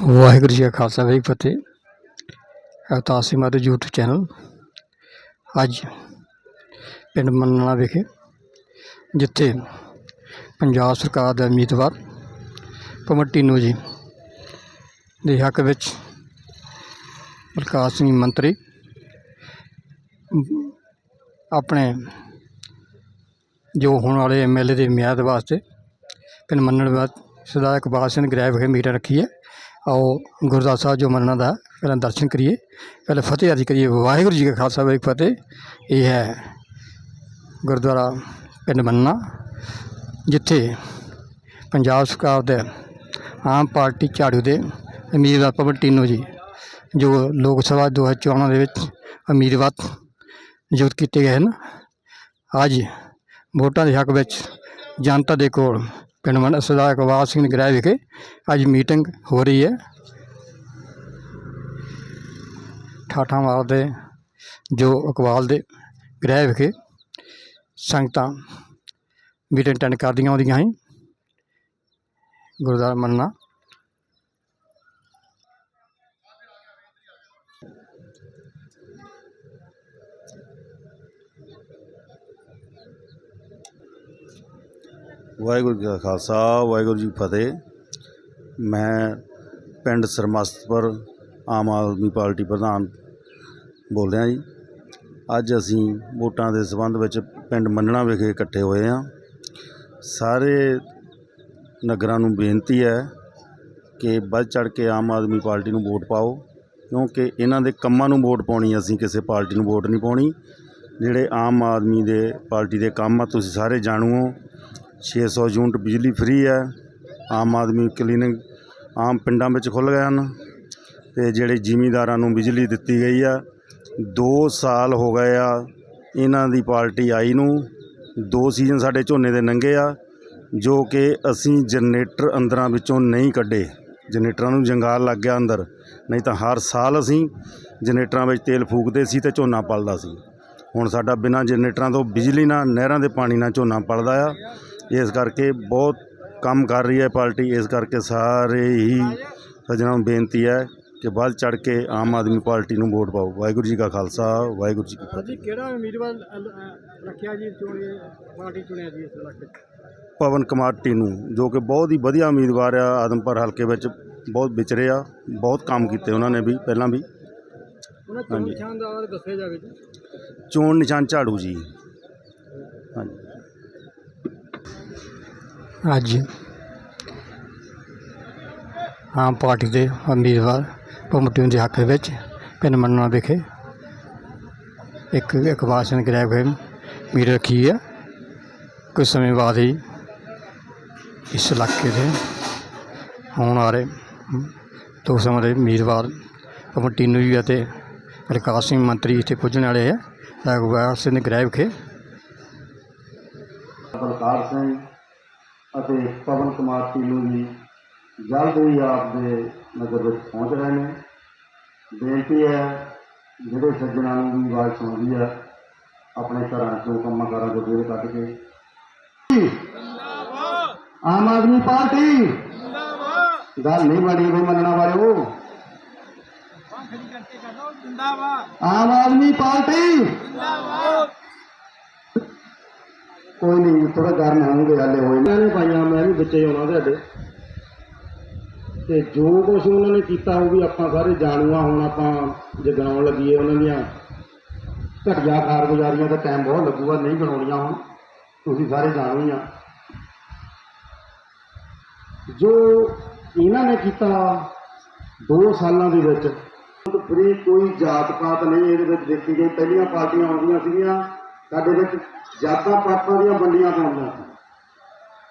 ਵਾਹਿਗੁਰੂ ਜੀ ਕਾ ਖਾਲਸਾ, ਵਾਹਿਗੁਰੂ ਜੀ ਫਤਿਹ। ਅਵਤਾਰ ਸਿੰਘ ਮਾਤਾ YouTube channel. ਅੱਜ ਪਿੰਡ ਮੰਨਣਾ ਵਿਖੇ, ਜਿੱਥੇ ਪੰਜਾਬ ਸਰਕਾਰ ਦਾ ਉਮੀਦਵਾਰ ਪਵਨ ਟੀਨੂ ਜੀ ਦੇ ਹੱਕ ਵਿੱਚ ਪ੍ਰਕਾਸ਼ ਸਿੰਘ ਮੰਤਰੀ ਆਪਣੇ ਜੋ ਹੋਣ ਵਾਲੇ ਐਮਐਲਏ ਦੇ ਮਿਆਦ ਵਾਸਤੇ ਪਿੰਡ ਮੰਨਣ ਬਾਅਦ ਸਰਦਾਰ ਇਕਬਾਲ ਸਿੰਘ ਗ੍ਰਹਿ ਵਿਖੇ ਮੀਟਿੰਗ ਰੱਖੀ ਹੈ। ਆਓ ਗੁਰਦੁਆਰਾ ਸਾਹਿਬ ਜੋ ਮੰਨਣਾ ਦਾ ਪਹਿਲਾਂ ਦਰਸ਼ਨ ਕਰੀਏ, ਪਹਿਲਾਂ ਫਤਿਹ ਅਰਜ ਕਰੀਏ, ਵਾਹਿਗੁਰੂ ਜੀ ਕਾ ਖਾਲਸਾ, ਵਾਹਿਗੁਰੂ ਫਤਿਹ। ਇਹ ਹੈ ਗੁਰਦੁਆਰਾ ਪਿੰਡ ਮੰਨਣਾ ਜਿੱਥੇ ਪੰਜਾਬ ਸਰਕਾਰ ਦੇ ਆਮ ਪਾਰਟੀ ਝਾੜੂ ਦੇ ਉਮੀਦਵਾਰ ਪਵਨ ਟੀਨੋ ਜੀ, ਜੋ ਲੋਕ ਸਭਾ 2014 ਦੇ ਵਿੱਚ ਉਮੀਦਵਾਰ ਨਿਯੁਕਤ ਕੀਤੇ ਗਏ ਹਨ। ਅੱਜ ਵੋਟਾਂ ਦੇ ਹੱਕ ਵਿੱਚ ਜਨਤਾ ਦੇ ਕੋਲ ਪਿੰਡ ਸਰਦਾਰ ਇਕਬਾਲ ਸਿੰਘ ਗ੍ਰਹਿ ਵਿਖੇ ਅੱਜ ਮੀਟਿੰਗ ਹੋ ਰਹੀ ਹੈ। ਠਾਠਾਂ ਵਾਲ ਦੇ ਜੋ ਇਕਬਾਲ ਦੇ ਗ੍ਰਹਿ ਵਿਖੇ ਸੰਗਤਾਂ ਮੀਟਿੰਗ ਅਟੈਂਡ ਕਰਦੀਆਂ ਆਉਂਦੀਆਂ ਸੀ ਗੁਰਦੁਆਰਾ ਮੰਨਣਾ ਵਾਹਿਗੁਰੂ ਜੀ ਕਾ ਖਾਲਸਾ, ਵਾਹਿਗੁਰੂ ਜੀ ਫਤਿਹ। ਮੈਂ ਪਿੰਡ ਸਰਮਸਤਪੁਰ ਆਮ ਆਦਮੀ ਪਾਰਟੀ ਪ੍ਰਧਾਨ ਬੋਲ ਰਿਹਾ ਜੀ। ਅੱਜ ਅਸੀਂ ਵੋਟਾਂ ਦੇ ਸੰਬੰਧ ਵਿੱਚ ਪਿੰਡ ਮੰਨਣਾ ਵਿਖੇ ਇਕੱਠੇ ਹੋਏ ਹਾਂ। ਸਾਰੇ ਨਗਰਾਂ ਨੂੰ ਬੇਨਤੀ ਹੈ ਕਿ ਵੱਧ ਚੜ ਕੇ ਆਮ ਆਦਮੀ ਪਾਰਟੀ ਨੂੰ ਵੋਟ ਪਾਓ, ਕਿਉਂਕਿ ਇਹਨਾਂ ਦੇ ਕੰਮਾਂ ਨੂੰ ਵੋਟ ਪਾਉਣੀ ਅਸੀਂ ਕਿਸੇ ਪਾਰਟੀ ਨੂੰ ਵੋਟ ਨਹੀਂ ਪਾਉਣੀ। ਜਿਹੜੇ ਆਮ ਆਦਮੀ ਦੇ ਪਾਰਟੀ ਦੇ ਕੰਮ ਆ, ਤੁਸੀਂ ਸਾਰੇ ਜਾਣੂ ਹੋ। 600 ਯੂਨਿਟ ਬਿਜਲੀ ਫ੍ਰੀ ਹੈ। ਆਮ ਆਦਮੀ ਕਲੀਨਿਕ ਆਮ ਪਿੰਡਾਂ ਵਿੱਚ ਖੁੱਲ੍ਹ ਗਏ ਹਨ। ਤੇ ਜਿਹੜੇ ਜ਼ਿਮੀਂਦਾਰਾਂ ਨੂੰ ਬਿਜਲੀ ਦਿੱਤੀ ਗਈ ਆ 2 ਸਾਲ ਹੋ ਗਏ ਆ, ਇਹਨਾਂ ਦੀ ਪਾਰਟੀ ਆਈ ਨੂੰ। ਦੋ ਸੀਜ਼ਨ ਸਾਡੇ ਝੋਨੇ ਦੇ ਨੰਗੇ ਆ, ਜੋ ਕਿ ਅਸੀਂ ਜਨਰੇਟਰ ਅੰਦਰਾਂ ਵਿੱਚੋਂ ਨਹੀਂ ਕੱਢੇ। ਜਨਰੇਟਰਾਂ ਨੂੰ ਜੰਗਾਲ ਲੱਗ ਗਿਆ ਅੰਦਰ, ਨਹੀਂ ਤਾਂ ਹਰ ਸਾਲ ਅਸੀਂ ਜਨਰੇਟਰਾਂ ਵਿੱਚ ਤੇਲ ਫੂਕਦੇ ਸੀ ਤੇ ਝੋਨਾ ਪਲਦਾ ਸੀ। ਹੁਣ ਸਾਡਾ ਬਿਨਾਂ ਜਨਰੇਟਰਾਂ ਤੋਂ ਬਿਜਲੀ ਨਾਲ, ਨਹਿਰਾਂ ਦੇ ਪਾਣੀ ਨਾਲ ਝੋਨਾ ਪਲਦਾ ਆ। ਇਸ ਕਰਕੇ ਬਹੁਤ ਕੰਮ ਕਰ ਰਹੀ ਹੈ ਪਾਰਟੀ ਇਸ ਕਰਕੇ ਸਾਰੇ ਹੀ ਸੱਜਣਾਂ ਨੂੰ ਬੇਨਤੀ ਹੈ ਕਿ ਵੱਧ ਚੜ ਕੇ ਆਮ ਆਦਮੀ ਪਾਰਟੀ ਨੂੰ ਵੋਟ ਪਾਓ। ਵਾਹਿਗੁਰੂ ਜੀ ਕਾ ਖਾਲਸਾ ਵਾਹਿਗੁਰੂ ਜੀ ਕੀ ਫਤਿਹ। ਜੀ ਕਿਹੜਾ ਉਮੀਦਵਾਰ ਰੱਖਿਆ ਜੀ ਚੋਣੇ ਪਾਰਟੀ ਚੁਣਿਆ ਜੀ ਇਸ ਇਲਾਕੇ ਪਵਨ ਕੁਮਾਰ ਟੀਨੂ ਜੋ ਕਿ ਬਹੁਤ ਹੀ ਵਧੀਆ ਉਮੀਦਵਾਰ ਆ ਆਦਮਪੁਰ ਹਲਕੇ ਵਿੱਚ ਬਹੁਤ ਵਿਚਰੇ ਆ ਬਹੁਤ ਕੰਮ ਕੀਤੇ ਉਹਨਾਂ ਨੇ ਵੀ ਪਹਿਲਾਂ ਵੀ। ਉਹਨਾਂ ਚੋਣ ਨਿਸ਼ਾਨ ਦਾ ਦੱਸਿਆ ਜਾਵੇ ਜੀ। ਚੋਣ ਨਿਸ਼ਾਨ ਝਾੜੂ ਜੀ। ਹਾਂਜੀ। ਅੱਜ। ਆਮ ਪਾਰਟੀ ਦੇ ਉਮੀਦਵਾਰ ਪਮਟੂਨ ਦੇ ਹੱਕ ਵਿੱਚ ਪਿੰਡ ਮੰਨਣਾ ਵਿਖੇ ਇੱਕ ਅਖਬਾਰ ਸਿੰਘ ਗ੍ਰਹਿ ਵਿਖੇ ਮੀਟ ਰੱਖੀ ਹੈ ਕੁਝ ਸਮੇਂ ਬਾਅਦ ਹੀ ਇਸ ਇਲਾਕੇ ਦੇ ਹੋਣ ਵਾਲੇ ਦੋ ਸਮੇਂ ਦੇ ਉਮੀਦਵਾਰ ਪਵਨ ਟੀਨੂ ਵੀ ਅਤੇ ਪ੍ਰਕਾਸ਼ ਸਿੰਘ ਮੰਤਰੀ ਇੱਥੇ ਪੁੱਜਣ ਵਾਲੇ ਹੈ ਅਖ਼ਬਾਰ ਸਿੰਘ ਗ੍ਰਹਿ ਵਿਖੇ ਬਲਕਾਰ ਸਿੰਘ ਅਤੇ ਪਵਨ ਕੁਮਾਰ ਟੀਨੂ ਜੀ ਜਲਦ ਹੀ ਆਪ ਦੇ ਨਗਰ ਵਿੱਚ ਪਹੁੰਚ ਰਹੇ ਨੇ। ਬੇਨਤੀ ਹੈ ਜਿਹੜੇ ਸੱਜਣਾਂ ਨੂੰ ਵੀ ਆਵਾਜ਼ ਸੁਣਦੀ ਹੈ ਆਪਣੇ ਘਰਾਂ ਚੋਂ ਕੰਮਾਂ ਕਾਰਾਂ ਤੋਂ ਦੂਰ ਕੱਢ ਕੇ। ਆਮ ਆਦਮੀ ਪਾਰਟੀ! ਗੱਲ ਨਹੀਂ ਬਣੀ ਵੀ ਮੰਨਣਾ ਵਾਲਿਓ। ਆਮ ਆਦਮੀ ਪਾਰਟੀ! ਕੋਈ ਨਹੀਂ ਥੋੜਾ ਗਰਮ ਹੋਣਗੇ ਹਲੇ ਹੋਏ ਨੇ। ਨੇ ਪਾਈਆਂ ਮੈਂ ਵੀ ਵਿੱਚੇ ਆਉਣਾ ਤੁਹਾਡੇ। ਤੇ ਜੋ ਕੁਝ ਉਹਨਾਂ ਨੇ ਕੀਤਾ ਉਹ ਵੀ ਆਪਾਂ ਸਾਰੇ ਜਾਣੂਆ ਹੁਣ ਆਪਾਂ ਜੇ ਗਣਾਉਣ ਲੱਗੀਏ ਉਹਨਾਂ ਦੀਆਂ। ਘਟੀਆ ਕਾਰਗੁਜ਼ਾਰੀਆਂ ਦਾ ਟਾਈਮ ਬਹੁਤ ਲੱਗੂਗਾ ਨਹੀਂ ਗਣਾਉਣੀਆਂ ਹੁਣ। ਤੁਸੀਂ ਸਾਰੇ ਜਾਣੂ ਹੀ ਆ। ਜੋ ਇਹਨਾਂ ਨੇ ਕੀਤਾ 2 ਸਾਲਾਂ ਦੇ ਵਿੱਚ ਫਰੀ ਕੋਈ ਜਾਤ ਪਾਤ ਨਹੀਂ ਇਹਦੇ ਵਿੱਚ ਦੇਖੀ ਗਈ। ਪਹਿਲੀਆਂ ਪਾਰਟੀਆਂ ਆਉਂਦੀਆਂ ਸੀਗੀਆਂ ਸਾਡੇ ਵਿੱਚ ਜਾਤਾਂ ਪਾਤਾਂ ਦੀਆਂ ਵੰਡੀਆਂ ਪਾਉਂਦੀਆਂ ਸੀ।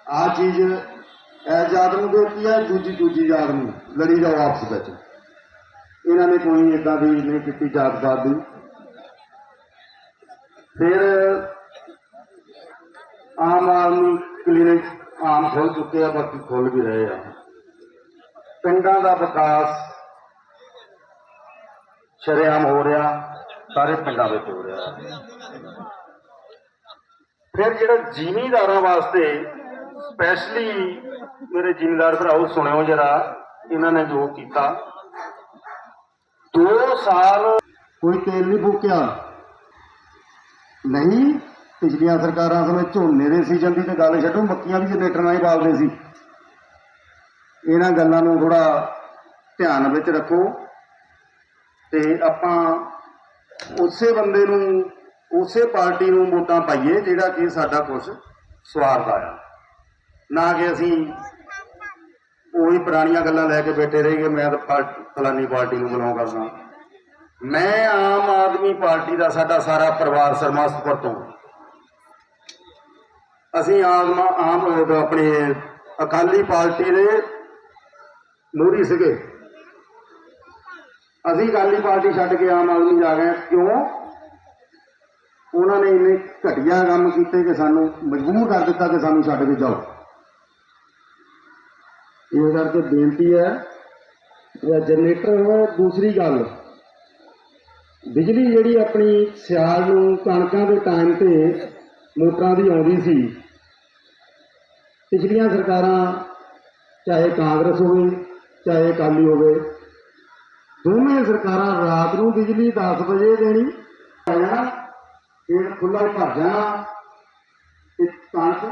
ਆ ਚੀਜ਼ ਇਹ ਜਾਤ ਨੂੰ ਦੇਤੀ ਹੈ ਦੂਜੀ ਦੂਜੀ ਜਾਤ ਨੂੰ ਲੜੀ ਜਾਓ ਆਪਸ ਵਿੱਚ। ਇਹਨਾਂ ਨੇ ਕੋਈ ਇਦਾਂ ਦੀ ਨਹੀਂ ਕੀਤੀ ਜਾਤ ਪਾਤ ਦੀ। ਫਿਰ ਆਮ ਆਦਮੀ ਕਲੀਨਿਕ ਆਮ ਖੁੱਲ ਚੁੱਕੇ ਆ, ਬਾਕੀ ਖੁੱਲ ਵੀ ਰਹੇ ਆ। ਪਿੰਡਾਂ ਦਾ ਵਿਕਾਸ ਸ਼ਰੇਆਮ ਹੋ ਰਿਹਾ, ਸਾਰੇ ਪਿੰਡਾਂ ਵਿੱਚ ਹੋ ਰਿਹਾ। ਫਿਰ ਜਿਹੜਾ ਜ਼ਿਮੀਂਦਾਰਾਂ ਵਾਸਤੇ ਸਪੈਸ਼ਲੀ ਮੇਰੇ ਜ਼ਿਮੀਂਦਾਰ ਭਰਾਓ, ਸੁਣਿਓ ਜਰਾ, ਇਹਨਾਂ ਨੇ ਜੋ ਕੀਤਾ। 2 ਸਾਲ ਕੋਈ ਤੇਲ ਨਹੀਂ ਫੂਕਿਆ। ਨਹੀਂ, ਪਿਛਲੀਆਂ ਸਰਕਾਰਾਂ ਸਮੇਂ ਝੋਨੇ ਦੇ ਸੀਜ਼ਨ ਦੀ ਤੇ ਗੱਲ ਛੱਡੋ, ਮੱਕੀਆਂ ਵੀ ਜਨਰੇਟਰ ਨਾਲ ਹੀ ਬਾਲਦੇ ਸੀ। ਇਹਨਾਂ ਗੱਲਾਂ ਨੂੰ ਥੋੜਾ ਧਿਆਨ ਵਿੱਚ ਰੱਖੋ। ਤੇ ਆਪਾਂ ਉਸੇ ਬੰਦੇ ਨੂੰ ਉਸੇ ਪਾਰਟੀ ਨੂੰ ਵੋਟਾਂ ਪਾਈਏ ਜਿਹੜਾ ਕਿ ਸਾਡਾ ਕੁਝ ਸਵਾਰਦਾ ਆ। ਨਾ ਕਿ ਅਸੀਂ ਉਹੀ ਪੁਰਾਣੀਆਂ ਗੱਲਾਂ ਲੈ ਕੇ ਬੈਠੇ ਰਹੇ ਕਿ ਮੈਂ ਤਾਂ ਫਲਾਨੀ ਪਾਰਟੀ ਨੂੰ ਬਿਲੋਂਗ ਕਰਦਾ। ਮੈਂ ਆਮ ਆਦਮੀ ਪਾਰਟੀ ਦਾ ਸਾਡਾ ਸਾਰਾ ਪਰਿਵਾਰ ਸਰਮਸਤਪੁਰ ਤੋਂ। ਅਸੀਂ ਆਮ ਆਮ ਉਹ ਆਪਣੇ ਅਕਾਲੀ ਪਾਰਟੀ ਦੇ ਮੋਹਰੀ ਸੀਗੇ। ਅਸੀਂ ਅਕਾਲੀ ਪਾਰਟੀ ਛੱਡ ਕੇ ਆਮ ਆਦਮੀ ਜਾ ਗਏ। ਕਿਉਂ? ਉਹਨਾਂ ਨੇ ਇੰਨੇ ਘਟੀਆ ਕੰਮ ਕੀਤੇ ਕਿ ਸਾਨੂੰ ਮਜਬੂਰ ਕਰ ਦਿੱਤਾ ਕਿ ਸਾਨੂੰ ਛੱਡ ਕੇ ਜਾਓ। ਇਹ ਕਰਕੇ ਬੇਨਤੀ ਹੈ, ਇਹ ਜਨਰੇਟਰ ਦੂਸਰੀ ਗੱਲ, ਬਿਜਲੀ ਜਿਹੜੀ ਆਪਣੀ ਸਿਆਲ ਨੂੰ ਕਣਕਾਂ ਦੇ ਟਾਈਮ ਤੇ ਮੋਟਰਾਂ ਦੀ ਆਉਂਦੀ ਸੀ, ਪਿਛਲੀਆਂ ਸਰਕਾਰਾਂ, ਚਾਹੇ ਕਾਂਗਰਸ ਹੋਵੇ, ਚਾਹੇ ਅਕਾਲੀ ਹੋਵੇ, ਦੋਵੇਂ ਸਰਕਾਰਾਂ ਰਾਤ ਨੂੰ ਬਿਜਲੀ 10 ਵਜੇ ਦੇਣੀ ਆ ਇਹ ਖੁੱਲਾ ਭਰ ਜਾਣਾ। ਇੱਕ ਕਣਕ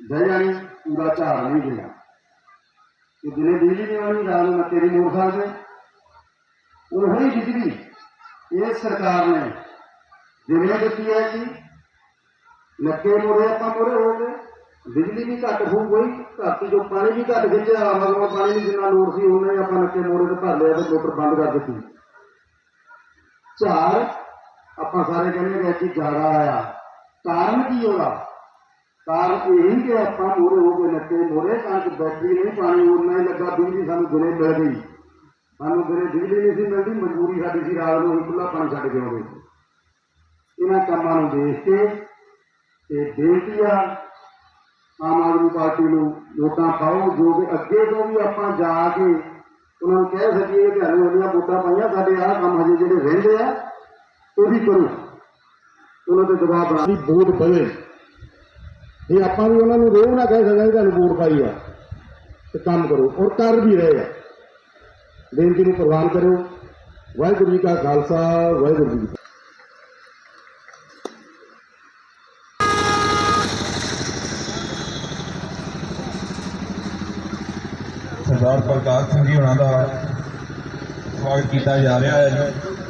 ਬਹਿ ਜਾਣੀ, ਪੂਰਾ ਝਾੜ ਨਹੀਂ ਗਿਆ ਇਹ ਦਿਨੇ ਬਿਜਲੀ ਨਹੀਂ ਆਉਣੀ, ਰਾਤ ਨੂੰ ਮੱਕੇ ਦੀ ਮੋੜ ਸਕਦੇ ਉਹੀ ਬਿਜਲੀ ਇਹ ਸਰਕਾਰ ਨੇ ਜਿਵੇਂ ਦਿੱਤੀ ਹੈ ਕਿ ਨੱਕੇ ਮੋੜੇ ਆਪਾਂ ਮੋੜੇ ਹੋ ਗਏ। ਬਿਜਲੀ ਵੀ ਘੱਟ ਹੋ ਗਈ ਧਰਤੀ ਜੋ ਪਾਣੀ ਵੀ ਘੱਟ ਖਿੱਚਿਆ ਮਗਰੋਂ ਪਾਣੀ ਦੀ ਜਿੰਨਾ ਲੋੜ ਸੀ, ਉਹਨੇ ਆਪਾਂ ਨੱਕੇ ਮੋੜੇ ਤੇ ਭਰ ਲਿਆ ਤੇ ਮੋਟਰ ਬੰਦ ਕਰ ਦਿੱਤੀ। ਝਾੜ ਆਪਾਂ ਸਾਰੇ ਕਹਿੰਦੇ ਕਿ ਅੱਜ ਜ਼ਿਆਦਾ ਆਇਆ। ਕਾਰਨ ਕੀ ਹੋਗਾ ਕਾਰਨ ਇਹ ਕਿ ਆਪਾਂ ਮੋੜੇ ਹੋ ਗਏ ਨੱਕੇ ਮੋੜੇ ਤਾਂ ਬੈਟਰੀ ਨਹੀਂ ਪਾਣੀ, ਉਨਾ ਹੀ ਲੱਗਾ ਬਿਜਲੀ ਸਾਨੂੰ ਦਿਨੇ ਮਿਲ ਗਈ। ਸਾਨੂੰ ਦਿਨੇ ਬਿਜਲੀ ਨਹੀਂ ਸੀ ਮਿਲਦੀ, ਮਜਬੂਰੀ ਸਾਡੀ ਸੀ ਰਾਤ ਨੂੰ ਖੁੱਲਾ ਪਾਣੀ ਛੱਡ ਕੇ ਆਉਂਦੇ। ਇਹਨਾਂ ਕੰਮਾਂ ਨੂੰ ਦੇਖ ਕੇ ਤੇ ਬੇਨਤੀ ਆ, ਆਮ ਆਦਮੀ ਪਾਰਟੀ ਨੂੰ ਵੋਟਾਂ ਪਾਓ, ਜੋ ਕਿ ਅੱਗੇ ਤੋਂ ਵੀ ਆਪਾਂ ਜਾ ਕੇ ਉਹਨਾਂ ਨੂੰ ਕਹਿ ਸਕੀਏ ਕਿ ਹਲੇ ਉਹਦੀਆਂ ਵੋਟਾਂ ਪਾਈਆਂ, ਸਾਡੇ ਆਹ ਕੰਮ ਹਜੇ ਜਿਹੜੇ ਰਹਿੰਦੇ ਆ ਉਹ ਵੀ ਕਰੋ ਉਹਨਾਂ ਤੇ ਦਬਾਅ ਬਣਾ। ਦੀ ਵੋਟ ਪਵੇ ਇਹ ਆਪਾਂ ਵੀ ਉਹਨਾਂ ਨੂੰ ਰੋਹ ਨਾ ਕਹਿ ਸਕਾਂਗੇ ਤੁਹਾਨੂੰ ਵੋਟ ਪਾਈ ਆ। ਤੇ ਕੰਮ ਕਰੋ। ਔਰ ਕਰ ਵੀ ਰਹੇ ਆ। ਬੇਨਤੀ ਨੂੰ ਪ੍ਰਵਾਨ ਕਰੋ ਵਾਹਿਗੁਰੂ ਜੀ ਕਾ ਖਾਲਸਾ ਵਾਹਿਗੁਰੂ ਜੀ। ਸਰਦਾਰ ਪ੍ਰਕਾਸ਼ ਸਿੰਘ ਜੀ ਹੋਣਾ ਦਾ ਸਵਾਗਤ ਕੀਤਾ ਜਾ ਰਿਹਾ ਹੈ। ਜੀ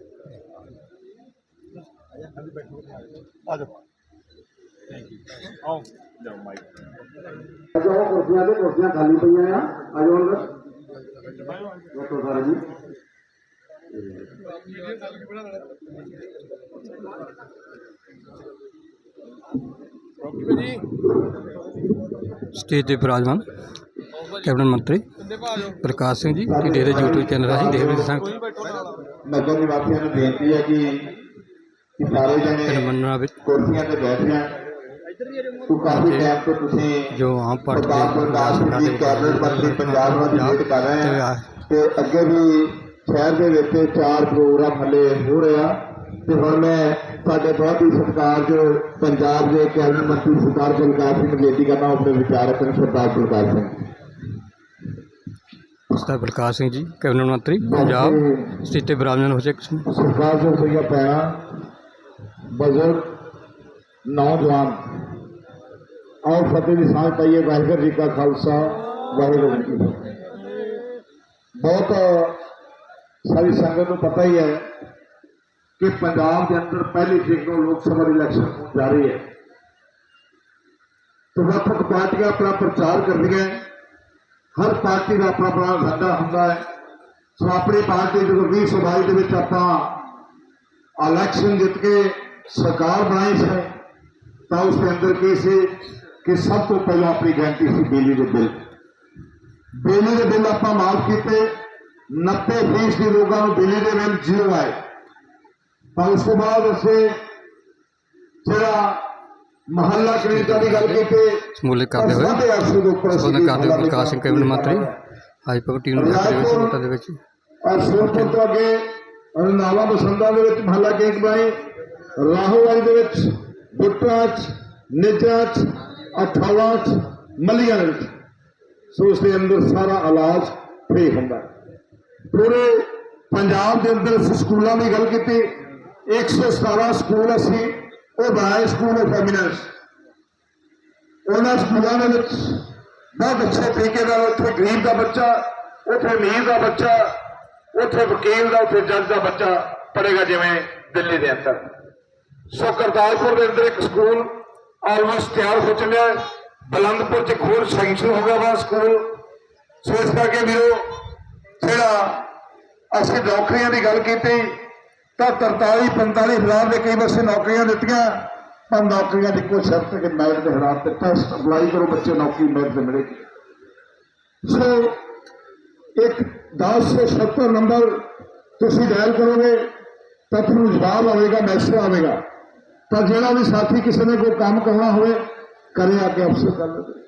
ਆ ਜਾਓ ਅੱਜ ਉਹ ਕੁਰਸੀਆਂ ਤੇ ਕੁਰਸੀਆਂ ਖਾਲੀ ਪਈਆਂ ਆ ਆਜੋ ਅੰਦਰ ਦੱਸੋ ਸਰ ਜੀ ਸਟੇਜ ਤੇ ਵਿਰਾਜਮਾਨ ਕੈਬਨਿਟ ਮੰਤਰੀ ਪ੍ਰਕਾਸ਼ ਸਿੰਘ ਜੀ ਤੇ ਡੇਰੇ YouTube ਚੈਨਲ ਰਾਹੀਂ ਦੇਖ ਰਹੇ ਸੰਗਤ। ਨਗਰ ਨਿਵਾਸੀਆਂ ਨੂੰ ਬੇਨਤੀ ਹੈ ਕਿ ਕਿ ਸਾਰੇ ਜਣੇ ਵਿੱਚ ਕੁਰਸੀਆਂ ਤੇ ਬੈਠ ਜਾਣ। ਤੋ ਕਾਫੀ ਟਾਈਮ ਤੋਂ ਤੁਸੀਂ ਜੋ ਆਮ ਪਾਰਟੀ ਦੇ ਸਿੰਘ ਜੀ ਕੈਬਨਿਟ ਮੰਤਰੀ ਪੰਜਾਬ ਨੂੰ ਵੇਟ ਕਰ ਰਹੇ ਆ। ਤੇ ਅੱਗੇ ਵੀ ਸ਼ਹਿਰ ਦੇ ਵਿੱਚ ਚਾਰ ਪ੍ਰੋਗਰਾਮ ਹੱਲੇ ਹੋ ਰਿਹਾ ਤੇ ਹੁਣ ਮੈਂ ਸਾਡੇ ਬਹੁਤ ਹੀ ਸਤਿਕਾਰਯੋਗ ਪੰਜਾਬ ਦੇ ਕੈਬਨਿਟ ਮੰਤਰੀ ਸਰਦਾਰ ਬਲਕਾਰ ਸਿੰਘ ਬੇਨਤੀ ਕਰਨਾ ਆਪਣੇ ਵਿਚਾਰ ਰੱਖਣ ਸਰਦਾਰ ਬਲਕਾਰ ਸਿੰਘ। ਸਰਦਾਰ ਪ੍ਰਕਾਸ਼ ਸਿੰਘ ਜੀ ਕੈਬਨਿਟ ਮੰਤਰੀ ਪੰਜਾਬ। ਸਟੇਜ ਤੇ ਵਿਰਾਜਮਾਨ ਹੋ ਸਨ ਸਰਕਾਰ ਜੋ ਸਹੀਆ ਪੈਣਾ ਬਜ਼ੁਰਗ ਨੌਜਵਾਨ ਆਓ ਫਤਿਹ ਦੀ ਸਾਂਝ ਪਾਈਏ ਵਾਹਿਗੁਰੂ ਜੀ ਕਾ ਖਾਲਸਾ ਵਾਹਿਗੁਰੂ ਜੀ ਕੀ ਫਤਿਹ ਬਹੁਤ ਸਾਰੀ ਸੰਗਤ ਨੂੰ ਪਤਾ ਹੀ ਹੈ ਕਿ ਪੰਜਾਬ ਦੇ ਅੰਦਰ ਪਹਿਲੀ ਤਰੀਕ ਨੂੰ ਲੋਕ ਸਭਾ ਦੀ ਇਲੈਕਸ਼ਨ ਹੋਣ ਜਾ ਰਹੀ ਹੈ ਤੇ ਵੱਖ ਵੱਖ ਪਾਰਟੀਆਂ ਆਪਣਾ ਪ੍ਰਚਾਰ ਕਰਦੀਆਂ ਹੈ। ਹਰ ਪਾਰਟੀ ਦਾ ਆਪਣਾ ਆਪਣਾ ਅਜੰਡਾ ਹੁੰਦਾ ਹੈ ਸੋ ਆਪਣੀ ਪਾਰਟੀ ਜਦੋਂ 2022 ਦੇ ਵਿੱਚ ਆਪਾਂ ਇਲੈਕਸ਼ਨ ਜਿੱਤ ਕੇ ਸਰਕਾਰ ਬਣਾਈ ਸੀ ਤਾਂ ਉਸ ਦੇ ਅੰਦਰ ਕੀ ਸੀ ਕਿ ਸਭ ਤੋਂ ਪਹਿਲਾਂ ਆਪਣੀ ਗਰੰਟੀ ਸੀ ਬਿਜਲੀ ਦੇ ਬਿੱਲ ਬਿਜਲੀ ਦੇ ਬਿੱਲ ਆਪਾਂ ਮਾਫ ਕੀਤੇ 90 ਫੀਸਦੀ ਲੋਕਾਂ ਨੂੰ ਬਿਜਲੀ ਦੇ ਬਿੱਲ ਜ਼ੀਰੋ ਆਏ ਪਰ ਉਸ ਤੋਂ ਬਾਅਦ ਅਸੀਂ ਜਿਹੜਾ ਮਹੱਲਾ ਕਲੀਨਿਕਾਂ ਦੀ ਗੱਲ ਕੀਤੀ ਸਮੂਲਿਕ ਕਰਦੇ ਹੋਏ ਸਾਢੇ ਅੱਠ ਸੌ ਦੇ ਉੱਪਰ ਅਸੀਂ ਸੰਬੋਧਨ ਕਰਦੇ ਹੋਏ ਮਹੱਲਾ ਪ੍ਰਕਾਸ਼ ਸਿੰਘ ਕੈਬਨਿਟ ਮੰਤਰੀ ਅੱਜ ਭਗਤ ਟੀ ਨੂੰ ਦੇ ਵਿੱਚ ਵੋਟਾਂ ਦੇ ਵਿੱਚ ਔਰ ਸੋਪੁਰ ਤੋਂ ਅੱਗੇ ਨਾਲਾ ਬਸੰਦਾ ਦੇ ਵਿੱਚ ਮਹੱਲਾ ਕੇਕ ਬਾਈ ਰਾਹੋਵਾਲੀ ਦੇ ਵਿੱਚ ਬੁੱਟਾ ਚ ਨਿਜਾ ਚ ਅਠਾਵਾ ਚ ਮਲੀਆਂ ਦੇ ਵਿੱਚ ਸੋ ਉਸ ਦੇ ਅੰਦਰ ਸਾਰਾ ਇਲਾਜ ਫ੍ਰੀ ਹੁੰਦਾ ਹੈ। ਪੂਰੇ ਪੰਜਾਬ ਦੇ ਅੰਦਰ ਅਸੀਂ ਸਕੂਲਾਂ ਦੀ ਗੱਲ ਕੀਤੀ 117 ਸਕੂਲ ਅਸੀਂ ਉਹ ਬਣਾਏ ਸਕੂਲ ਆਫ ਐਮੀਨੈਂਸ ਉਹਨਾਂ ਸਕੂਲਾਂ ਦੇ ਵਿੱਚ ਬਹੁਤ ਅੱਛੇ ਤਰੀਕੇ ਨਾਲ ਉੱਥੇ ਗਰੀਬ ਦਾ ਬੱਚਾ ਉੱਥੇ ਅਮੀਰ ਦਾ ਬੱਚਾ ਉੱਥੇ ਵਕੀਲ ਦਾ ਉੱਥੇ ਜੱਜ ਦਾ ਬੱਚਾ ਪੜ੍ਹੇਗਾ ਜਿਵੇਂ ਦਿੱਲੀ ਦੇ ਅੰਦਰ ਸੋ ਕਰਤਾਰਪੁਰ ਦੇ ਅੰਦਰ ਇੱਕ ਸਕੂਲ ਆਲਮੋਸਟ ਤਿਆਰ ਹੋ ਚੁੱਕਿਆ ਹੈ। ਬਲੰਦਪੁਰ ਚ ਇੱਕ ਹੋਰ ਸੈਂਕਸ਼ਨ ਹੋ ਗਿਆ ਵਾ ਸਕੂਲ। ਸੋ ਇਸ ਕਰਕੇ ਵੀਰੋ, ਜਿਹੜਾ ਅਸੀਂ ਨੌਕਰੀਆਂ ਦੀ ਗੱਲ ਕੀਤੀ, ਤਾਂ 43 45 ਹਜ਼ਾਰ ਦੇ ਕਈ ਪਾਸੇ ਨੌਕਰੀਆਂ ਦਿੱਤੀਆਂ। ਪਰ ਨੌਕਰੀਆਂ ਦੀ ਕੋਈ ਸ਼ਰਤ ਕਿ ਮੈਰਿਟ ਦੇ ਹਾਲਾਤ ਤੇ ਟੈਸਟ ਅਪਲਾਈ ਕਰੋ, ਬੱਚੇ ਨੌਕਰੀ ਮੈਰਿਟ ਤੇ ਮਿਲੇਗੀ। ਸੋ ਇੱਕ 1070 ਨੰਬਰ ਤੁਸੀਂ ਡਾਇਲ ਕਰੋਗੇ, ਤਾਂ ਤੁਹਾਨੂੰ ਜਵਾਬ ਆਵੇਗਾ ਮੈਸੇਜ ਆਵੇਗਾ। ਤਾਂ ਜਿਹੜਾ ਵੀ ਸਾਥੀ ਕਿਸੇ ਨੇ ਕੋਈ ਕੰਮ ਕਰਨਾ ਹੋਵੇ ਕਰੇ ਆ ਕੇ ਅਫਸਰ ਕਰ ਲਵੇ